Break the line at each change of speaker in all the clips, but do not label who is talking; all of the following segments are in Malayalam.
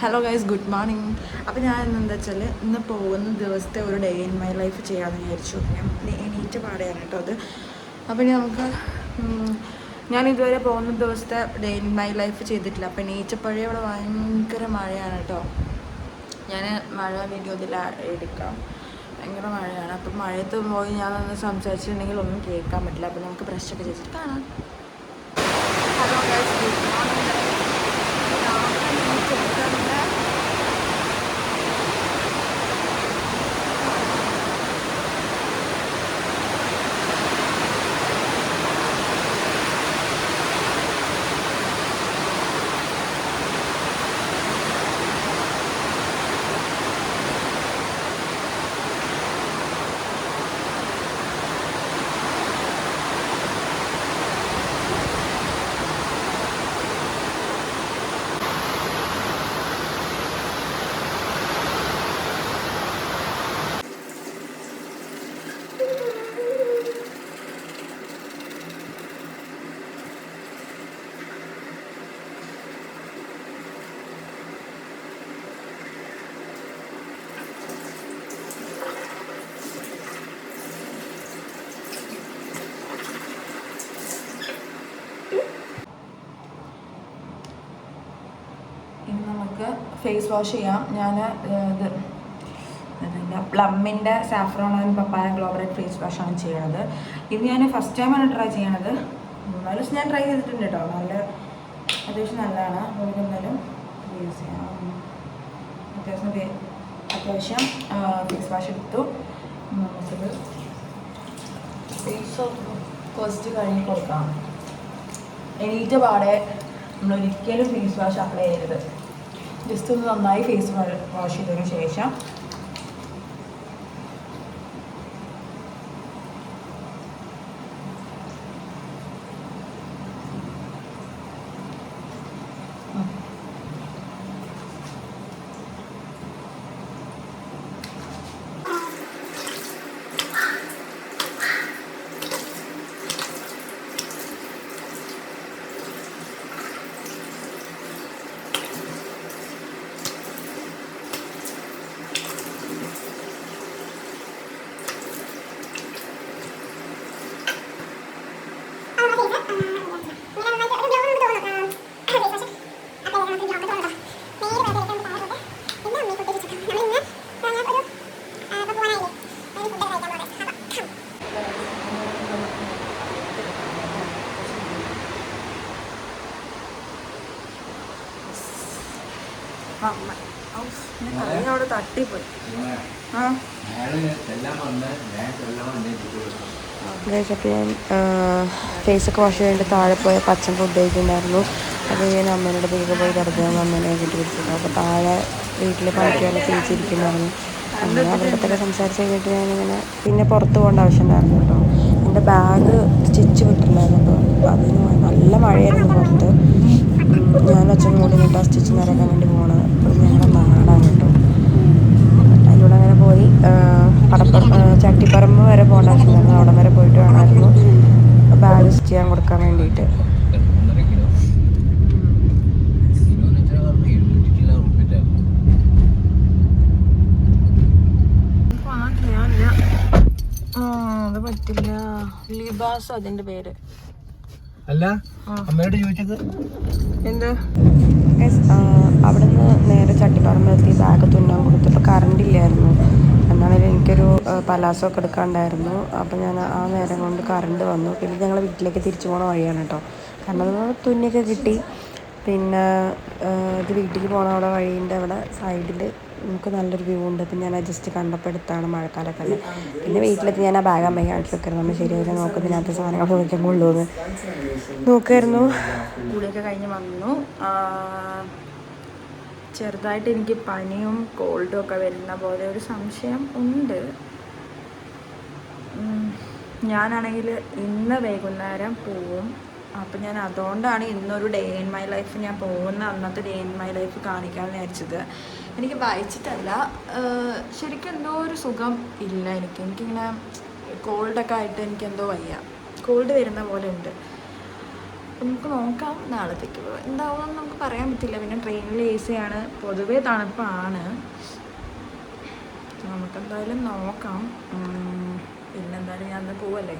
ഹലോ ഗൈസ് ഗുഡ് മോർണിംഗ് അപ്പോൾ ഞാൻ എന്താ വെച്ചാൽ ഇന്ന് പോകുന്ന ദിവസത്തെ ഒരു ഡേ ഇൻ മൈ ലൈഫ് ചെയ്യാമെന്ന് വിചാരിച്ചു. ഞാൻ എണീറ്റ് പാടുകയാണ് കേട്ടോ അത്. അപ്പോൾ ഇനി നമുക്ക് ഞാൻ ഇതുവരെ പോകുന്ന ദിവസത്തെ ഡേ ഇൻ മൈ ലൈഫ് ചെയ്തിട്ടില്ല. അപ്പോൾ എണീറ്റപ്പോഴേ ഇവിടെ ഭയങ്കര മഴയാണ് കേട്ടോ ഞാൻ മഴ വീഡിയോ ഇതിൽ എടുക്കാം. ഭയങ്കര മഴയാണ്. അപ്പം മഴയത്ത് പോയി ഞാനൊന്ന് സംസാരിച്ചിട്ടുണ്ടെങ്കിൽ ഒന്നും കേൾക്കാൻ പറ്റില്ല. അപ്പോൾ നമുക്ക് ബ്രഷൊക്കെ ചെയ്തിട്ട് കാണാം. ഹലോ ഗൈസ് ഗുഡ് മോർണിംഗ് ഇനി നമുക്ക് ഫേസ് വാഷ് ചെയ്യാം. ഞാൻ ഇത് അതിന്റെ പ്ലമ്മിന്റെ സാഫ്രോൺ ആൻഡ് പപ്പായ ഗ്ലോബറേറ്റ് ഫേസ് വാഷാണ് ചെയ്യണത്. ഇത് ഞാൻ ഫസ്റ്റ് ടൈമാണ് ട്രൈ ചെയ്യണത്. ദിവസം ഞാൻ ട്രൈ ചെയ്തിട്ടുണ്ട് കേട്ടോ നല്ല അത്യാവശ്യം നല്ലതാണ്. നമുക്ക് എന്തായാലും യൂസ് ചെയ്യാം. അത്യാവശ്യം അത്യാവശ്യം ഫേസ് വാഷ് എടുത്തു. ഫേസ് ഫസ്റ്റ് കഴുകി കൊടുക്കാം എണീറ്റ പാടെ നമ്മൾ ഒരിക്കലും ഫേസ് വാഷ് അപ്ലൈ ചെയ്യരുത്. ജസ്റ്റ് ഒന്ന് നന്നായി ഫേസ് വാഷ് ചെയ്തതിന് ശേഷം അവിടെ തട്ടിപ്പോയി. ആ. അപ്പോൾ ഞാൻ ഫേസൊക്കെ വാഷ് ചെയ്യേണ്ടി താഴെ പോയ പച്ച ഫുഡ് കഴിക്കുന്നുണ്ടായിരുന്നു. അത് ഞാൻ അമ്മേനോട് വേഗം പോയി കിടക്കുക അമ്മേനെ കിട്ടി വിളിച്ചത് അപ്പോൾ താഴെ വീട്ടിൽ പണിക്കാരെ തിരിച്ചിരിക്കുന്നുണ്ടായിരുന്നു. അങ്ങനെ അവരുടെ അടുത്തൊക്കെ സംസാരിച്ച് കഴിഞ്ഞിട്ട് ഞാനിങ്ങനെ പിന്നെ പുറത്ത് പോകേണ്ട ആവശ്യമുണ്ടായിരുന്നു കേട്ടോ. എന്റെ ബാഗ് സ്റ്റിച്ച് വിട്ടിട്ടുണ്ടായിരുന്നു. അപ്പോൾ അതിന് നല്ല മഴയായിരുന്നു പുറത്ത്. ഞാൻ അച്ഛൻ കൂടി നിന്നിട്ട് ആ സ്റ്റിച്ച് നിറക്കാൻ വേണ്ടി പോകണത് അപ്പോൾ ഞങ്ങളുടെ നാടാണ് കേട്ടോ അതിലൂടെ അങ്ങനെ പോയി. പടപ്പുറം ചട്ടിപ്പറമ്പ് വരെ പോകേണ്ട ആവശ്യമുണ്ടായിരുന്നു അവിടെ വരെ പോയിട്ട് വേണമായിരുന്നു. ബാഗ് ചെയ്യാൻ കൊടുക്കാൻ വേണ്ടിയിട്ട്. അത് പറ്റില്ല. ലിബാസ് അതിന്റെ പേര്.
അല്ല അമ്മയോട് ചോദിച്ചത്?
എന്ത്? അവിടെ നിന്ന് നേരെ ചട്ടിപ്പറമ്പെത്തി ബാഗ് തുന്നാൻ കൊടുത്തപ്പോൾ കറണ്ട് ഇല്ലായിരുന്നു. എന്നാണെങ്കിൽ എനിക്കൊരു പലാസോ ഒക്കെ എടുക്കാണ്ടായിരുന്നു. അപ്പോൾ ഞാൻ ആ നേരം കൊണ്ട് കറണ്ട് വന്നു. പിന്നെ ഞങ്ങൾ വീട്ടിലേക്ക് തിരിച്ചു പോണ വഴിയാണ് കേട്ടോ കാരണം അത് തുന്നിയൊക്കെ കിട്ടി. പിന്നെ ഇത് വീട്ടിൽ പോണ അവിടെ വഴീന്റെ അവിടെ സൈഡിൽ നമുക്ക് നല്ലൊരു വ്യൂ ഉണ്ട്. പിന്നെ ഞാൻ ജസ്റ്റ് കണ്ടപ്പോൾ എടുത്താണ് മഴക്കാലൊക്കെ അല്ലേ പിന്നെ വീട്ടിലെത്തി ഞാൻ ആ ബാഗ് അമ്മയെ കാണിച്ചു വെക്കരുത് നമ്മൾ ശരിയായില്ല നോക്കുന്നതിനകത്ത് സാധനങ്ങൾ നോക്കാൻ കൊള്ളുമെന്ന് നോക്കായിരുന്നു. കൂടെയൊക്കെ കഴിഞ്ഞ് വന്നു. ചെറുതായിട്ട് എനിക്ക് പനിയും കോൾഡും ഒക്കെ വരുന്ന പോലെ ഒരു സംശയം ഉണ്ട്. ഞാനാണെങ്കിൽ ഇന്ന് വൈകുന്നേരം പോവും. അപ്പം ഞാൻ അതുകൊണ്ടാണ് ഇന്നൊരു ഡേ ഇൻ മൈ ലൈഫ് ഞാൻ പോകുന്ന അന്നത്തെ ഡേ ഇൻ മൈ ലൈഫ് കാണിക്കാൻ വിചാരിച്ചത്. എനിക്ക് വായിച്ചിട്ടല്ല. ശരിക്കും എന്തോ ഒരു സുഖം ഇല്ല എനിക്ക്. എനിക്കിങ്ങനെ കോൾഡൊക്കെ ആയിട്ട് എനിക്ക് എന്തോ വയ്യ. കോൾഡ് വരുന്ന പോലെ ഉണ്ട്. അപ്പം നമുക്ക് നോക്കാം നാളത്തേക്ക്. എന്താവുമെന്ന് നമുക്ക് പറയാൻ പറ്റില്ല. പിന്നെ ട്രെയിനിൽ എ സി ആണ്. പൊതുവേ തണുപ്പാണ്. നമുക്കെന്തായാലും നോക്കാം. പിന്നെന്തായാലും ഞാൻ പോവല്ലേ?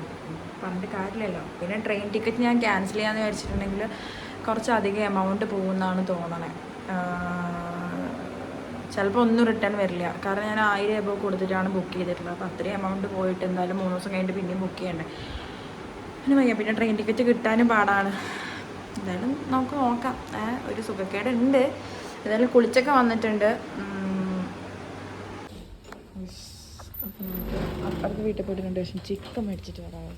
പറഞ്ഞിട്ട് കാര്യമില്ലല്ലോ. പിന്നെ ട്രെയിൻ ടിക്കറ്റ് ഞാൻ ക്യാൻസൽ ചെയ്യാമെന്ന് വിചാരിച്ചിട്ടുണ്ടെങ്കിൽ കുറച്ചധികം എമൗണ്ട് പോകുമെന്നാണ് തോന്നണേ. ചിലപ്പോൾ ഒന്നും റിട്ടേൺ വരില്ല. കാരണം ഞാൻ ആയിരം രൂപ കൊടുത്തിട്ടാണ് ബുക്ക് ചെയ്തിട്ടുള്ളത്. അപ്പോൾ അത്രയും എമൗണ്ട് പോയിട്ട് എന്തായാലും മൂന്ന് ദിവസം കഴിഞ്ഞിട്ട് പിന്നെയും ബുക്ക് ചെയ്യണ്ടേ? പിന്നെ വയ്യ. പിന്നെ ട്രെയിൻ ടിക്കറ്റ് കിട്ടാനും പാടാണ്. എന്തായാലും നമുക്ക് നോക്കാം. ഒരു സുഖക്കേട് ഉണ്ട് എന്തായാലും കുളിച്ചൊക്കെ വന്നിട്ടുണ്ട്. അപ്പുറത്തെ വീട്ടിൽ പോയിട്ട് രണ്ട് ദിവസം ചിക്കൻ മേടിച്ചിട്ട് വരാം.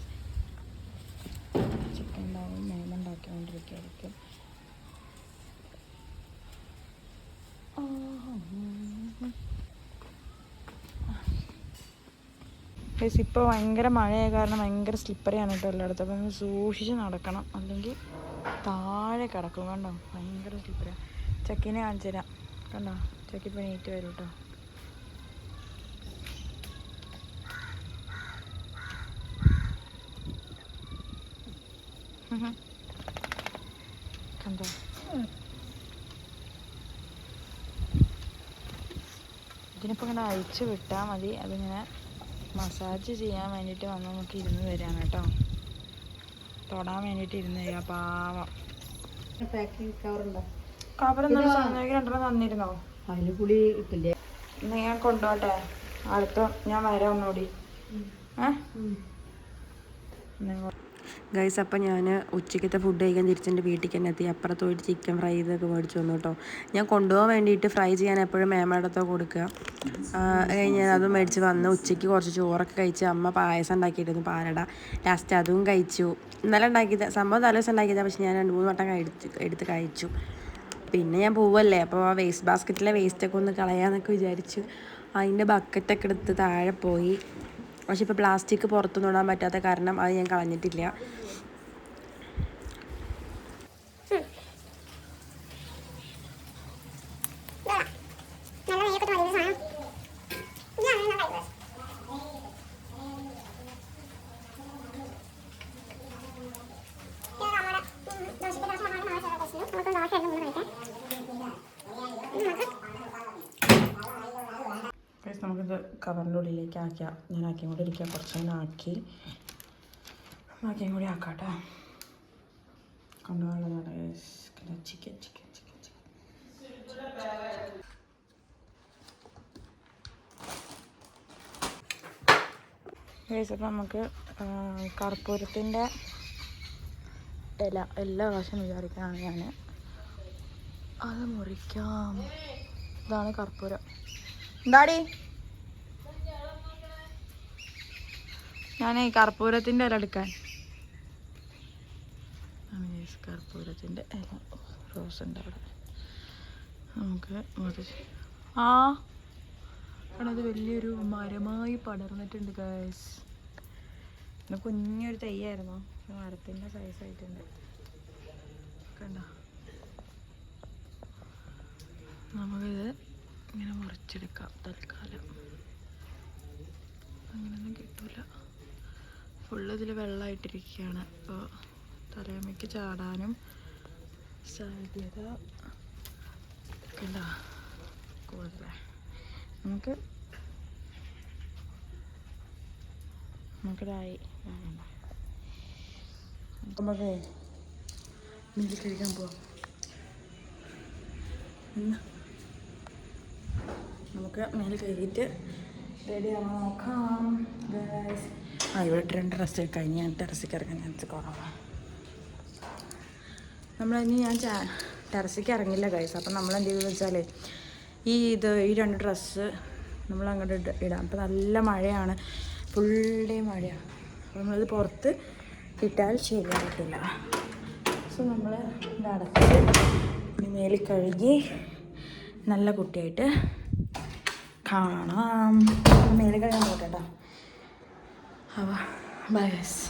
ചിക്കൻ ഉണ്ടാവും മേമ ഉണ്ടാക്കിക്കൊണ്ടിരിക്കുകയായിരിക്കും ഇപ്പോൾ ഭയങ്കര മഴയായ കാരണം ഭയങ്കര സ്ലിപ്പറിയാണ് കേട്ടോ എല്ലായിടത്തും. അപ്പം നമ്മൾ സൂക്ഷിച്ച് നടക്കണം. അല്ലെങ്കിൽ താഴെ കിടക്കും. കണ്ടോ? ഭയങ്കര സ്ലിപ്പറിയാണ് ചെക്കിനെ കാണിച്ചു തരാം. കണ്ടോ? ചെക്കിപ്പോൾ നീറ്റ് വരും കേട്ടോ. കണ്ടോ? ഇതിനിപ്പോൾ ഇങ്ങനെ അഴിച്ചു വിട്ടാൽ മതി. അതിങ്ങനെ മസാജ് ചെയ്യാൻ വേണ്ടിയിട്ട് വന്ന് നമുക്ക് ഇരുന്ന് തരാണ് കേട്ടോ. തൊടാൻ വേണ്ടിയിട്ട് ഇരുന്ന് തരാം പാവം. സാധനം രണ്ടെണ്ണം തന്നിരുന്നോ?
അതിന് പുളി ഇപ്പില്ലേ
എന്നാ ഞാൻ കൊണ്ടുപോട്ടെ അടുത്ത ഞാൻ വരാം ഒന്നുകൂടി. ഏ?
ഗൈസ് അപ്പം ഞാൻ ഉച്ചയ്ക്കത്തെ ഫുഡ് കഴിക്കാൻ തിരിച്ചെന്റെ വീട്ടിൽ തന്നെ എത്തി. അപ്പുറത്ത് പോയിട്ട് ചിക്കൻ ഫ്രൈ ചെയ്തൊക്കെ മേടിച്ചു വന്നു കേട്ടോ. ഞാൻ കൊണ്ടുപോകാൻ വേണ്ടിയിട്ട് ഫ്രൈ ചെയ്യാൻ എപ്പോഴും മേമയുടെ കൊടുക്കുക. കഴിഞ്ഞ് അതും മേടിച്ച് വന്ന് ഉച്ചയ്ക്ക് കുറച്ച് ചോറൊക്കെ കഴിച്ച് അമ്മ പായസം ഉണ്ടാക്കിയിരുന്നു പാലട. ലാസ്റ്റ് അതും കഴിച്ചു. ഇന്നലെ ഉണ്ടാക്കിയത് സംഭവം തലേ ദിവസം ഉണ്ടാക്കിയതാണ് പക്ഷെ ഞാൻ രണ്ട് മൂന്ന് വട്ടം കഴിച്ച് എടുത്ത് കഴിച്ചു. പിന്നെ ഞാൻ പോവല്ലേ അപ്പോൾ ആ വേസ്റ്റ് ബാസ്ക്കറ്റിലെ വേസ്റ്റൊക്കെ ഒന്ന് കളയാന്നൊക്കെ വിചാരിച്ചു അതിന്റെ ബക്കറ്റൊക്കെ എടുത്ത് താഴെ പോയി. പക്ഷേ ഇപ്പോൾ പ്ലാസ്റ്റിക് പുറത്തൊന്നും ഇടാൻ പറ്റാത്ത കാരണം അത് ഞാൻ കളഞ്ഞിട്ടില്ല
ഗൈസ് നമുക്കിത് കവറിന്റെ ഉള്ളിലേക്ക് ആക്കിയാൽ ഞാൻ ആക്കിയും കൂടി ഇരിക്കുക കുറച്ച് നേരം ആക്കി. ബാക്കിയും കൂടി ആക്കാട്ടെ. കേട്ടോ കൊണ്ടുപോകാനുള്ളതാണ് guys chicken chicken chicken chicken കഴിച്ചപ്പോൾ നമുക്ക് കർപ്പൂരത്തിന്റെ ഇല എല്ലാ പ്രാവശ്യം വിചാരിക്കാനാണ് ഞാൻ അത് മുറിക്കാം. ഇതാണ് കർപ്പൂരം. എന്താടി? ഞാനേ കർപ്പൂരത്തിന്റെ ഇല എടുക്കാൻ. കർപ്പൂരത്തിന്റെ ഇല. റോസ് ഉണ്ട് അവിടെ. നമുക്ക് ആ അവിടെ അത് വലിയൊരു മരമായി പടർന്നിട്ടുണ്ട് ഗൈസ് ഇത് കുഞ്ഞൊരു തൈയായിരുന്നു. മരത്തിന്റെ സൈസ് ആയിട്ടുണ്ട്. കണ്ട? നമുക്കിത് ഇങ്ങനെ മുറിച്ചെടുക്കാം തൽക്കാലം. അങ്ങനെയൊന്നും കിട്ടൂല. ഫുള്ള് ഇതിൽ വെള്ളമായിട്ടിരിക്കുകയാണ് അപ്പോൾ തലയമ്മയ്ക്ക് ചാടാനും സാധ്യത ഉണ്ടോ കൂടുതലേ നമുക്ക് നമുക്കിതായി. നമുക്ക് മീൻ കഴിക്കാൻ പോവാം. നമുക്ക് മേലെ കയറിയിട്ട് റെഡി ആവാൻ നോക്കാം ആ ഇവിടെ രണ്ട് ഡ്രസ്സ് കഴിഞ്ഞ് ഞാൻ ടെറസിൽ ഇറങ്ങാൻ ചാൻസ് കുറവാണ് നമ്മളിനി ഞാൻ ചാ ടെറസിക്ക് ഇറങ്ങില്ല കഴിച്ചു അപ്പം നമ്മൾ എന്ത് ചെയ്തെന്ന് വെച്ചാൽ ഈ ഇത് ഈ രണ്ട് ഡ്രസ്സ് നമ്മൾ അങ്ങോട്ട് ഇടാം അപ്പം നല്ല മഴയാണ്. ഫുൾ ഡേ മഴയാണ് അപ്പോൾ നമ്മളത് പുറത്ത് ഇട്ടാൽ ശരിയായിട്ടില്ല സോ നമ്മൾ ഇത് മേലിൽ കഴുകി നല്ല കുട്ടിയായിട്ട് കാണാം. മേലെ കഴുകാൻ പോട്ടെ അപ്പോൾ ബൈ ഗൈസ്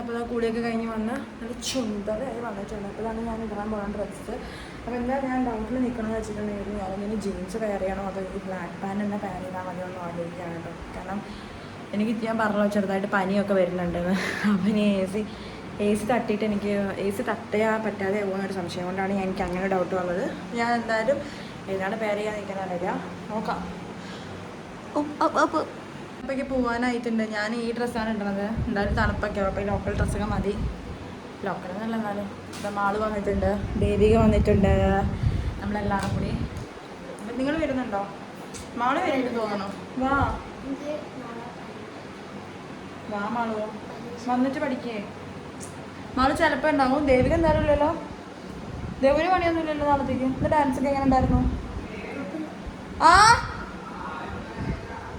അപ്പോൾ ആ കൂടിയൊക്കെ കഴിഞ്ഞ് വന്ന് നല്ല ചുണ്ടതായി വന്നിട്ടുണ്ട്. അപ്പോൾ അതാണ് ഞാൻ ഇടാൻ പോകാൻ ഡ്രസ്സ് അപ്പോൾ എന്താ ഞാൻ ഡൗട്ടിൽ നിൽക്കണമെന്ന് വെച്ചിട്ടുണ്ടെങ്കിൽ ഞാനിങ്ങനെ ജീൻസ് വെയർ ചെയ്യണോ അതോ ഈ ബ്ലാക്ക് പാന്റ് തന്നെ പാൻ ചെയ്താൽ മതിയോ എന്ന് ആലോചിക്കുകയാണ് കേട്ടോ. കാരണം എനിക്ക് ഞാൻ പറഞ്ഞല്ലോ ചെറുതായിട്ട് പനിയൊക്കെ വരുന്നുണ്ടെന്ന് അപ്പം ഇനി എ സി എ സി തട്ടിയിട്ട് എനിക്ക് എ സി തട്ടിയാൽ പറ്റാതെ പോകുന്നൊരു സംശയം കൊണ്ടാണ് ഞാൻ എനിക്ക് അങ്ങനെ ഡൗട്ട് വന്നത്. ഞാൻ എന്തായാലും ഏതാണ് പേര് ചെയ്യാൻ നിൽക്കാനറിയില്ല നോക്കാം. അപ്പോഴേക്ക് പോകാനായിട്ടുണ്ട് ഞാൻ ഈ ഡ്രസ്സാണ് ഇടുന്നത് എന്തായാലും തണുപ്പൊക്കെ. അപ്പോൾ ഈ ലോക്കൽ ഡ്രസ്സൊക്കെ മതി. ലോക്കൽ എന്നല്ല എന്നാലും. ഇപ്പം മാൾ വന്നിട്ടുണ്ട്. ദേവിക വന്നിട്ടുണ്ട്. നമ്മളെല്ലാവരും കൂടി. നിങ്ങൾ വരുന്നുണ്ടോ? മാൾ വരുന്നുണ്ട് തോന്നണോ വാ. വാ മാളു വന്നിട്ട് പഠിക്കേ. മാൾ ചിലപ്പോൾ ഉണ്ടാവും. ദേവിക എന്തായാലും ഇല്ലല്ലോ. ദേവിന് പണിയൊന്നുമില്ലല്ലോ നാളത്തേക്ക്. ഇന്ന് ഡാൻസൊക്കെ എങ്ങനെ ഉണ്ടായിരുന്നു? ആ?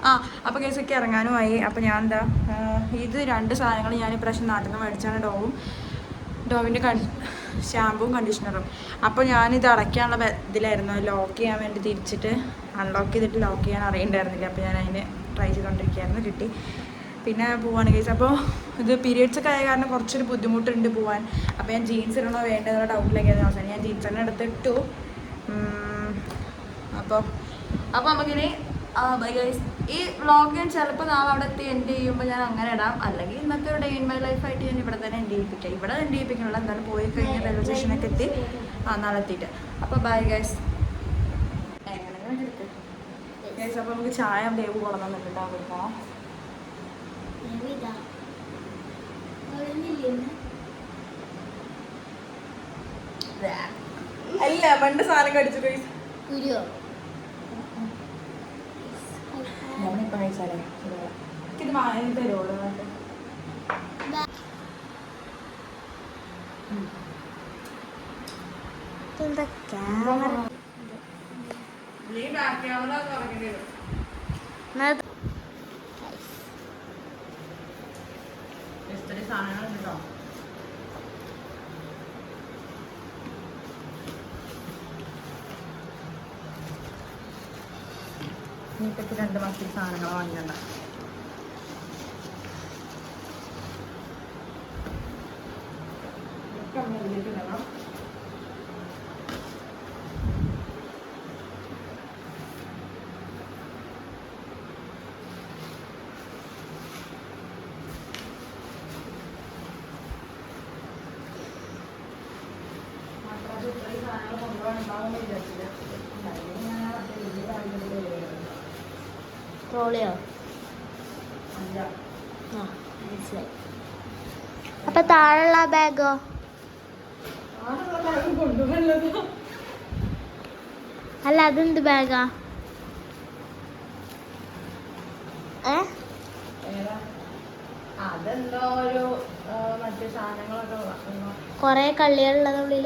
ആ അപ്പോൾ കേസൊക്കെ ഇറങ്ങാനുമായി. അപ്പോൾ ഞാൻ എന്താ ഇത് രണ്ട് സാധനങ്ങൾ ഞാൻ ഇപ്രാവശ്യം നാട്ടിൽ നിന്ന് മേടിച്ചാണ് ഡോവും. ഡോവിന്റെ കൺ ഷാമ്പുവും കണ്ടീഷണറും. അപ്പോൾ ഞാനിത് അടയ്ക്കാനുള്ള ഇതിലായിരുന്നു. ലോക്ക് ചെയ്യാൻ വേണ്ടി തിരിച്ചിട്ട് അൺലോക്ക് ചെയ്തിട്ട് ലോക്ക് ചെയ്യാൻ അറിയണ്ടായിരുന്നില്ല. അപ്പോൾ ഞാൻ അതിന് ട്രൈ ചെയ്തുകൊണ്ടിരിക്കുകയായിരുന്നു കിട്ടി. പിന്നെ പോവാണ് കേസ് അപ്പോൾ ഇത് പീരീഡ്സ് ഒക്കെ ആയ കാരണം കുറച്ചൊരു ബുദ്ധിമുട്ടുണ്ട് പോവാൻ. അപ്പോൾ ഞാൻ ജീൻസ് ഇടണോ വേണ്ടതെന്നുള്ള ഡൗട്ടിലേക്കായിരുന്നു അവസാനം ഞാൻ ജീൻസ് തന്നെ എടുത്തിട്ടു. അപ്പോൾ അപ്പോൾ നമുക്കിനി ബൈ ഗൈസ് ഈ വ്ളോഗ് ഞാൻ ചിലപ്പോൾ നാളെ അവിടെ എത്തി എൻഡ് ചെയ്യുമ്പോൾ ഞാൻ അങ്ങനെ ഇടാം. അല്ലെങ്കിൽ ഇന്നത്തെ ഒരു ഡേ ഇൻ മൈ ലൈഫായിട്ട് ഞാൻ ഇവിടെ തന്നെ എൻഡ് ചെയ്യിപ്പിക്കാം. ഇവിടെ എൻഡ് ചെയ്യിപ്പിക്കണമല്ലോ. എന്തായാലും പോയി കഴിഞ്ഞാൽ റെയിൽവേ സ്റ്റേഷനൊക്കെ എത്തി. ആ നാളെ എത്തിയിട്ട്. അപ്പോൾ ബൈ ഗൈസ് ഗൈസ് അപ്പോൾ നമുക്ക് ചായ വേവ് കൊള്ളണമെന്നുണ്ടാവും കൊടുക്കണം അല്ല പണ്ട് സാധനം കടിച്ചു ഗൈസ് ഞാനിപ്പോൾ കഴിച്ചാലേ ഇത് വാങ്ങി തരുമോ നീ ബാക്ക് ക്യാമറ തുറക്കേണ്ടി വരും ഇഷ്ടം സാധനങ്ങൾ കേട്ടോ നീപ്പത്തി രണ്ട് മാസത്തിൽ സാധനങ്ങൾ വാങ്ങിക്കണ്ട ഇതൊക്കെ ഒന്ന് ഇതിലേക്ക് ഇടണം. മാത്രമല്ല ഇത്രയും സാധനങ്ങൾ കൊണ്ടുപോകാനുണ്ടാവുമെന്ന് വിചാരിച്ചില്ല ഉണ്ടായിരുന്നു. ഞാൻ ആ വലിയ കാര്യത്തിൽ വരുമായിരുന്നു.
ആ മനസ്സിലായി. അപ്പൊ താഴെയുള്ള ബാഗോ? അല്ല അതെന്ത് ബാഗാ? ഏ?
ഏതാ? അതെന്തോ ഒരു മറ്റു സാധനങ്ങളൊക്കെ
കൊറേ കള്ളികളുള്ളത്
ഉള്ളിൽ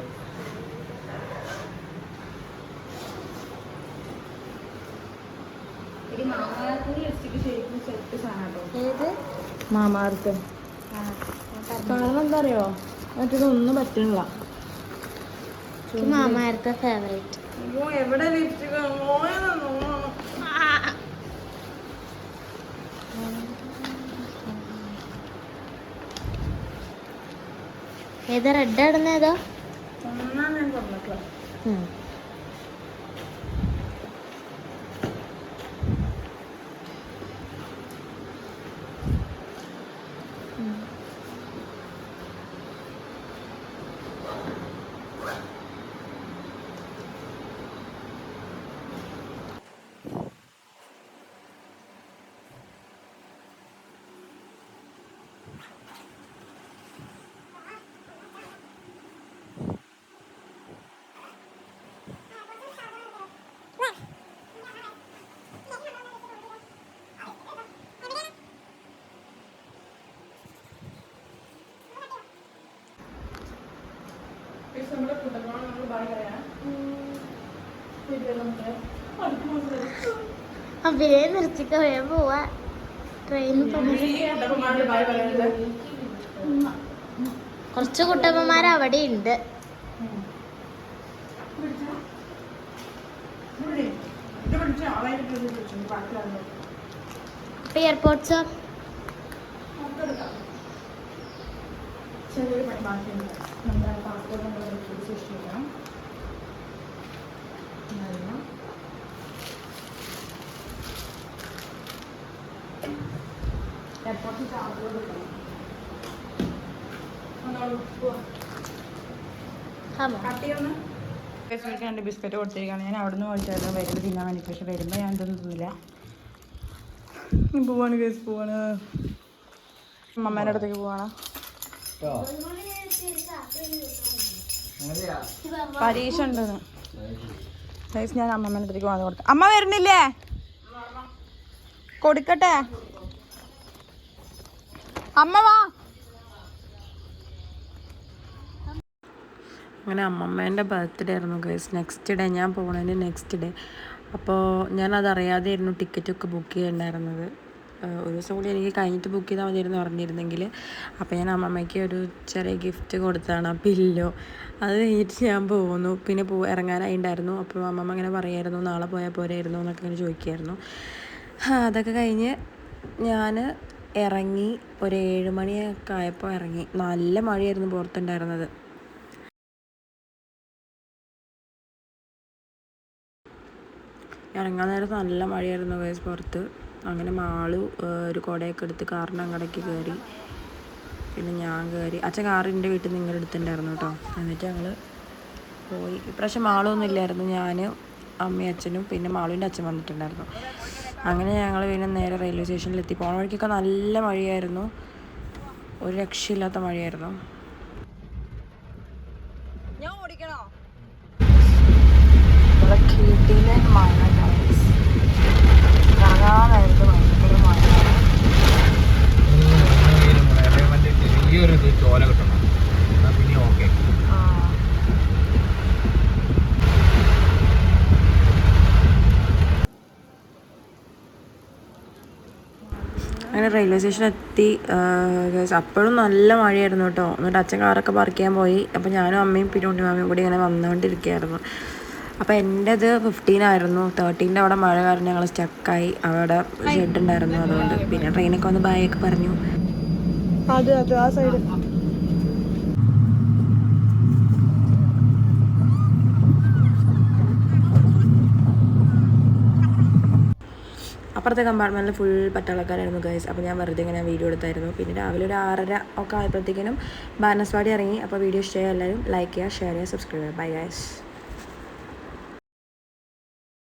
ഏത്?
മാമാർക്ക്. കാരണം എന്താ അറിയോ മറ്റേതൊന്നും പറ്റണില്ല
ഫേവറേറ്റ്
എവിടെ ലിപ്സ്റ്റിക്
ഏത് റെഡ് ഇടുന്ന ഏതോ അഭിനയം നിർത്തിക്ക വേഗം പോവാ. ട്രെയിനിൽ കുറച്ച് കുട്ടമ്മമാർ അവിടെ ഉണ്ട്. എയർപോർട്ട്സോ
ചെറിയൊരു പണി ബാക്കിയുണ്ട്. നമ്മുടെ പാസ്പോർട്ട് നമ്പർ രജിസ്ട്രേഷൻ എയർപോർട്ടിൽ കൊടുക്കണം രണ്ട് ബിസ്ക്കറ്റ് കൊടുത്തിരിക്കുകയാണ്. ഞാൻ അവിടെ നിന്ന് മേടിച്ചായിരുന്നു വരുമ്പോൾ തിന്നാൻ വേണ്ടി. പക്ഷെ വരുമ്പോൾ ഞാൻ ഇതൊന്നും തിന്നില്ല പോവാണ് കേസ് പോവാണ്. അമ്മേന്റെ അടുത്തേക്ക് പോവാണ്. പരീക്ഷ ഉണ്ടെന്ന്. ഗൈസ് ഞാൻ അമ്മമ്മേനെ തിരികെ വന്ന് കൊടുക്കാം. അമ്മ വരുന്നില്ലേ? കൊടുക്കട്ടെ. അമ്മ വാ.
അങ്ങനെ അമ്മമ്മേന്റെ ബർത്ത്ഡേ ആയിരുന്നു ഗൈസ് നെക്സ്റ്റ് ഡേ ഞാൻ പോണതിന്റെ നെക്സ്റ്റ് ഡേ അപ്പോൾ ഞാനത് അറിയാതെയായിരുന്നു ടിക്കറ്റൊക്കെ ബുക്ക് ചെയ്തിട്ടുണ്ടായിരുന്നത് ഏഹ് ഒരു ദിവസം കൂടി എനിക്ക് കഴിഞ്ഞിട്ട് ബുക്ക് ചെയ്താൽ മതിയായിരുന്നു പറഞ്ഞിരുന്നെങ്കിൽ. അപ്പോൾ ഞാൻ അമ്മമ്മയ്ക്ക് ഒരു ചെറിയ ഗിഫ്റ്റ് കൊടുത്തതാണ് ആ പില്ലോ അത് കഴിഞ്ഞിട്ട് ഞാൻ പോകുന്നു പിന്നെ പോ ഇറങ്ങാനായിട്ടുണ്ടായിരുന്നു അപ്പോൾ അമ്മമ്മ ഇങ്ങനെ പറയായിരുന്നു നാളെ പോയാൽ പോരായിരുന്നു എന്നൊക്കെ ഇങ്ങനെ ചോദിക്കുമായിരുന്നു അതൊക്കെ കഴിഞ്ഞ് ഞാൻ ഇറങ്ങി ഒരു ഏഴ് മണിയൊക്കെ ആയപ്പോൾ ഇറങ്ങി. നല്ല മഴയായിരുന്നു പുറത്തുണ്ടായിരുന്നത്. ഇറങ്ങാൻ നേരത്ത് നല്ല മഴയായിരുന്നു വേസ് പുറത്ത്. അങ്ങനെ മാളു ഒരു കുടയൊക്കെ എടുത്ത് കാറിന്റെ അങ്ങടേക്ക് കയറി പിന്നെ ഞാൻ കയറി അച്ഛൻ കാറിന്റെ വീട്ടിൽ നിന്ന് ഇങ്ങനെ എടുത്തിട്ടുണ്ടായിരുന്നു കേട്ടോ എന്നിട്ട് ഞങ്ങൾ പോയി. ഇപ്രാവശ്യം മാളൊന്നും ഇല്ലായിരുന്നു. ഞാൻ അമ്മയും അച്ഛനും പിന്നെ മാളുവിന്റെ അച്ഛൻ വന്നിട്ടുണ്ടായിരുന്നു. അങ്ങനെ ഞങ്ങൾ പിന്നെ നേരെ റെയിൽവേ സ്റ്റേഷനിലെത്തി. പോണ വഴിക്കൊക്കെ നല്ല മഴയായിരുന്നു. ഒരു രക്ഷയില്ലാത്ത മഴയായിരുന്നു.
ഞാൻ ഓടിക്കണോ? കിട്ടിയില്ല മഴ
ചോല.
അങ്ങനെ റെയിൽവേ സ്റ്റേഷൻ എത്തി അപ്പോഴും നല്ല മഴയായിരുന്നു കേട്ടോ എന്നിട്ട് അച്ഛൻ കാറൊക്കെ പാർക്ക് ചെയ്യാൻ പോയി അപ്പോൾ ഞാനും അമ്മയും പിന്നെ ഉണ്ണിമാമയും കൂടി ഇങ്ങനെ വന്നുകൊണ്ടിരിക്കുകയായിരുന്നു അപ്പോൾ എന്റെത് ഫിഫ്റ്റീൻ ആയിരുന്നു. തേർട്ടീന്റെ അവിടെ മഴ കാരണം ഞങ്ങൾ സ്റ്റക്കായി അവിടെ ഷെഡ് ഉണ്ടായിരുന്നു അതുകൊണ്ട്. പിന്നെ ട്രെയിനൊക്കെ വന്ന് ബായ് ഒക്കെ പറഞ്ഞു.
അത് അത് ആ സൈഡ്
അപ്പുറത്തെ കമ്പാർട്ട്മെന്റിൽ ഫുൾ പട്ടാളക്കാരായിരുന്നു ഗൈസ് അപ്പോൾ ഞാൻ വെറുതെ ഇങ്ങനെ വീഡിയോ എടുത്തായിരുന്നു. പിന്നെ രാവിലെ ഒരു ആറര ഒക്കെ ആയപ്പോഴത്തേക്കിനും ബാനസ്വാടി ഇറങ്ങി. അപ്പോൾ വീഡിയോ ഷെയർ എല്ലാവരും ലൈക്ക് ചെയ്യുക ഷെയർ ചെയ്യുക സബ്സ്ക്രൈബ് ചെയ്യുക. Bye guys